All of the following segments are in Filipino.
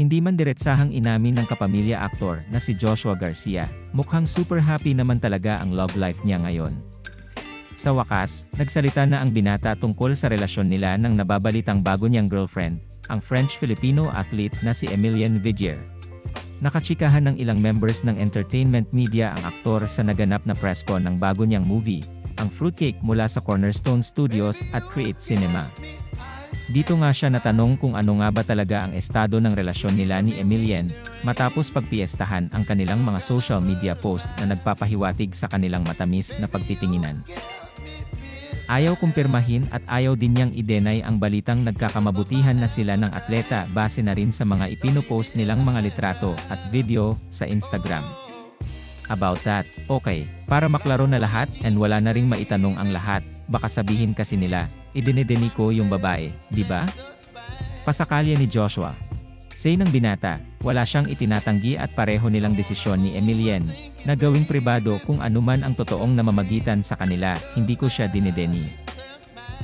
Hindi man diretsahang inamin ng kapamilya aktor na si Joshua Garcia, mukhang super happy naman talaga ang love life niya ngayon. Sa wakas, nagsalita na ang binata tungkol sa relasyon nila ng nababalitang bago niyang girlfriend, ang French-Filipino athlete na si Emilienne Vigier. Nakachikahan ng ilang members ng entertainment media ang aktor sa naganap na press con ng bago niyang movie, ang Fruitcake mula sa Cornerstone Studios at Create Cinema. Dito nga siya natanong kung ano nga ba talaga ang estado ng relasyon nila ni Emilienne, matapos pagpiestahan ang kanilang mga social media post na nagpapahiwatig sa kanilang matamis na pagtitinginan. Ayaw kumpirmahin at ayaw din niyang idenay ang balitang nagkakamabutihan na sila ng atleta base na rin sa mga ipinopost nilang mga litrato at video sa Instagram. About that, okay, para maklaro na lahat and wala na ring maitanong ang lahat, baka sabihin kasi nila, idinideni ko yung babae, di ba? Pasakalya ni Joshua. Say ng binata, wala siyang itinatanggi at pareho nilang desisyon ni Emilienne, na gawing pribado kung anuman ang totoong namamagitan sa kanila, hindi ko siya dinideni.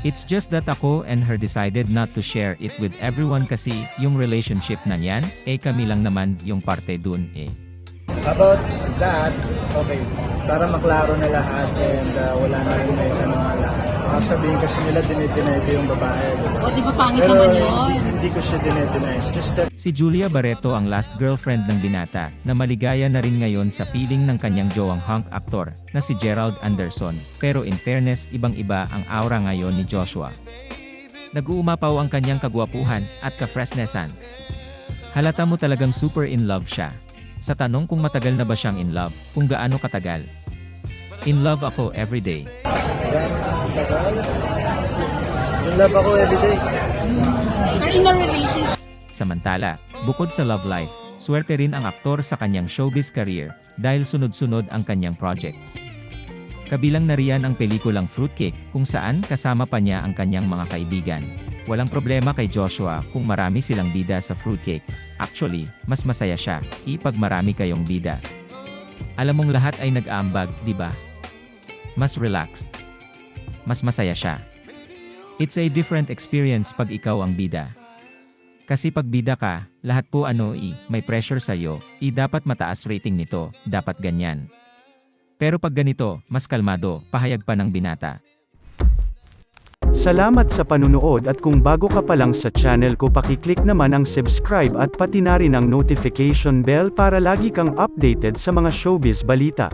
It's just that ako and her decided not to share it with everyone kasi yung relationship na yan, eh kami lang naman yung parte dun eh. About that, okay, para maklaro na lahat and uh, wala na rin may tanong na lahat. Baka sabihin kasi nila dinideny ko yung babae. O, di ba pangit Pero naman yun? hindi ko siya dinideny. Just that Si Julia Barreto ang last girlfriend ng binata, na maligaya na rin ngayon sa piling ng kanyang jowang hunk aktor, na si Gerald Anderson. Pero in fairness, ibang-iba ang aura ngayon ni Joshua. Nag-uumapaw ang kanyang kagwapuhan at ka-fresnessan. Halata mo talagang super in love siya. Sa tanong kung matagal na ba siyang in love, kung gaano katagal. In love ako everyday. In love ako everyday. Or in a relationship, Samantala, bukod sa love life, swerte rin ang aktor sa kanyang showbiz career dahil sunod-sunod ang kanyang projects. Kabilang na riyan ang pelikulang Fruitcake kung saan kasama pa niya ang kanyang mga kaibigan. Walang problema kay Joshua kung marami silang bida sa Fruitcake. Actually, mas masaya siya, ipag marami kayong bida. Alam mong lahat ay nag-aambag, di ba? Mas relaxed. Mas masaya siya. It's a different experience pag ikaw ang bida. Kasi pag bida ka, lahat po ano i, may pressure sa'yo, i dapat mataas rating nito, dapat ganyan. Pero pag ganito, mas kalmado, pahayag pa ng binata. Salamat sa panunood at kung bago ka pa lang sa channel ko pakiclick naman ang subscribe at pati na rin ang notification bell para lagi kang updated sa mga showbiz balita.